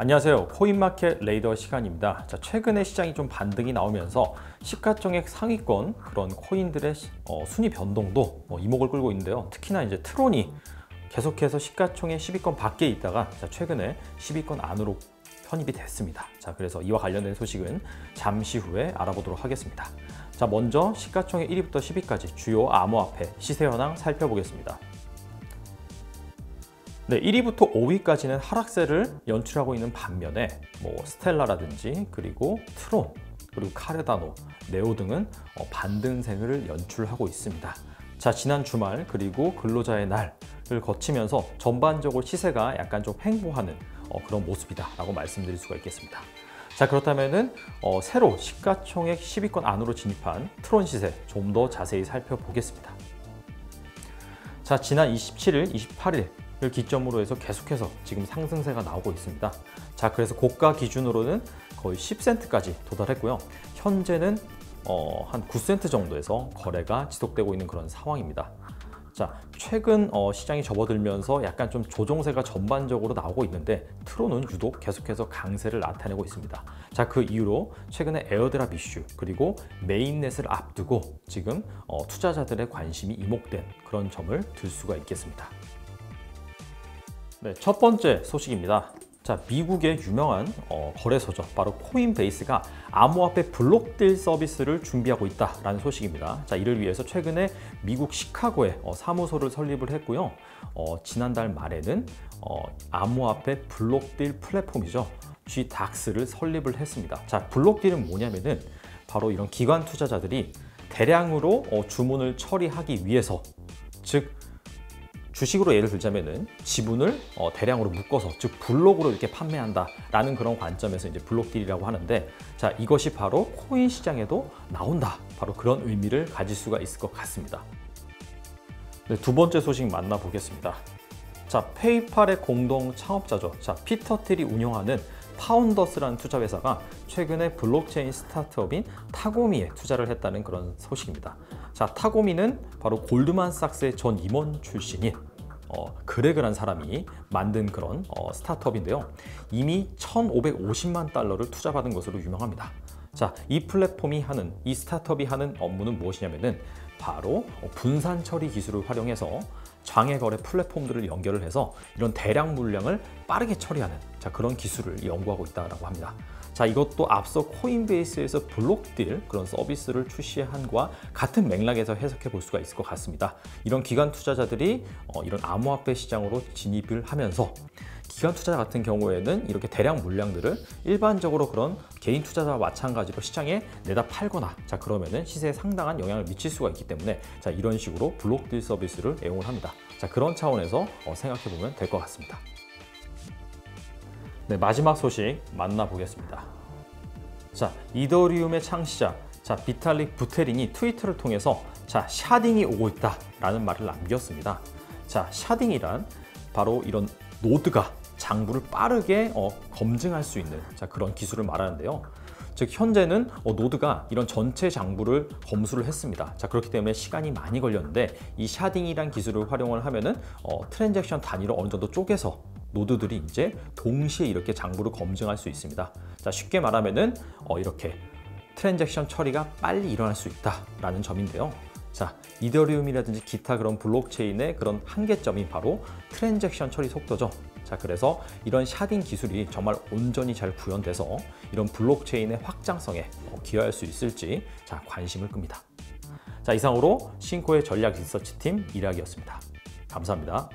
안녕하세요. 코인마켓 레이더 시간입니다. 자, 최근에 시장이 좀 반등이 나오면서 시가총액 상위권 그런 코인들의 어, 순위 변동도 어, 이목을 끌고 있는데요. 특히나 이제 트론이 계속해서 시가총액 10위권 밖에 있다가 자, 최근에 10위권 안으로 편입이 됐습니다. 자, 그래서 이와 관련된 소식은 잠시 후에 알아보도록 하겠습니다. 자, 먼저 시가총액 1위부터 10위까지 주요 암호화폐 시세 현황 살펴보겠습니다. 네, 1위부터 5위까지는 하락세를 연출하고 있는 반면에 뭐 스텔라라든지 그리고 트론 그리고 카르다노, 네오 등은 어, 반등세를 연출하고 있습니다. 자, 지난 주말 그리고 근로자의 날을 거치면서 전반적으로 시세가 약간 좀 횡보하는 어, 그런 모습이다 라고 말씀드릴 수가 있겠습니다. 자 그렇다면은 어, 새로 시가총액 10위권 안으로 진입한 트론 시세 좀 더 자세히 살펴보겠습니다. 자 지난 27일, 28일 을 기점으로 해서 계속해서 지금 상승세가 나오고 있습니다. 자, 그래서 고가 기준으로는 거의 10센트까지 도달했고요. 현재는 어, 한 9센트 정도에서 거래가 지속되고 있는 그런 상황입니다. 자, 최근 어, 시장이 접어들면서 약간 좀 조정세가 전반적으로 나오고 있는데 트론은 유독 계속해서 강세를 나타내고 있습니다. 자, 그 이후로 최근에 에어드랍 이슈 그리고 메인넷을 앞두고 지금 어, 투자자들의 관심이 이목된 그런 점을 들 수가 있겠습니다. 네, 첫 번째 소식입니다. 자, 미국의 유명한 어, 거래소죠. 바로 코인베이스가 암호화폐 블록딜 서비스를 준비하고 있다라는 소식입니다. 자, 이를 위해서 최근에 미국 시카고에 어, 사무소를 설립을 했고요. 어, 지난달 말에는 어, 암호화폐 블록딜 플랫폼이죠. GDAX를 설립을 했습니다. 자, 블록딜은 뭐냐면은 바로 이런 기관 투자자들이 대량으로 어, 주문을 처리하기 위해서 즉 주식으로 예를 들자면은 지분을 어, 대량으로 묶어서 즉 블록으로 이렇게 판매한다라는 그런 관점에서 이제 블록딜이라고 하는데 자 이것이 바로 코인 시장에도 나온다 바로 그런 의미를 가질 수가 있을 것 같습니다. 네, 두 번째 소식 만나보겠습니다. 자 페이팔의 공동 창업자죠. 자 피터 틸이 운영하는 파운더스라는 투자 회사가 최근에 블록체인 스타트업인 타고미에 투자를 했다는 그런 소식입니다. 자, 타고미는 바로 골드만삭스의 전 임원 출신인 어, 그레그란 사람이 만든 그런 어, 스타트업인데요. 이미 1,550만 달러를 투자받은 것으로 유명합니다. 자, 이 플랫폼이 하는 이 스타트업이 하는 업무는 무엇이냐면은 바로 분산 처리 기술을 활용해서 장외 거래 플랫폼들을 연결을 해서 이런 대량 물량을 빠르게 처리하는 자, 그런 기술을 연구하고 있다고 합니다. 자, 이것도 앞서 코인베이스에서 블록딜 그런 서비스를 출시한과 같은 맥락에서 해석해 볼 수가 있을 것 같습니다. 이런 기관 투자자들이 어, 이런 암호화폐 시장으로 진입을 하면서 기관 투자자 같은 경우에는 이렇게 대량 물량들을 일반적으로 그런 개인 투자자와 마찬가지로 시장에 내다 팔거나 자 그러면은 시세에 상당한 영향을 미칠 수가 있기 때문에 자 이런 식으로 블록딜 서비스를 애용을 합니다. 자 그런 차원에서 어, 생각해 보면 될 것 같습니다. 네, 마지막 소식 만나보겠습니다. 자, 이더리움의 창시자, 자, 비탈릭 부테린이 트위터를 통해서 자, 샤딩이 오고 있다라는 말을 남겼습니다. 자, 샤딩이란 바로 이런 노드가 장부를 빠르게 어, 검증할 수 있는 자, 그런 기술을 말하는데요. 즉 현재는 어, 노드가 이런 전체 장부를 검수를 했습니다. 자 그렇기 때문에 시간이 많이 걸렸는데 이 샤딩이란 기술을 활용을 하면은 어, 트랜잭션 단위로 어느 정도 쪼개서 노드들이 이제 동시에 이렇게 장부를 검증할 수 있습니다. 자, 쉽게 말하면은 어, 이렇게 트랜잭션 처리가 빨리 일어날 수 있다라는 점인데요. 자, 이더리움이라든지 기타 그런 블록체인의 그런 한계점이 바로 트랜잭션 처리 속도죠. 자, 그래서 이런 샤딩 기술이 정말 온전히 잘 구현돼서 이런 블록체인의 확장성에 어, 기여할 수 있을지 자, 관심을 끕니다. 자, 이상으로 신코의 전략 리서치 팀 이락이었습니다. 감사합니다.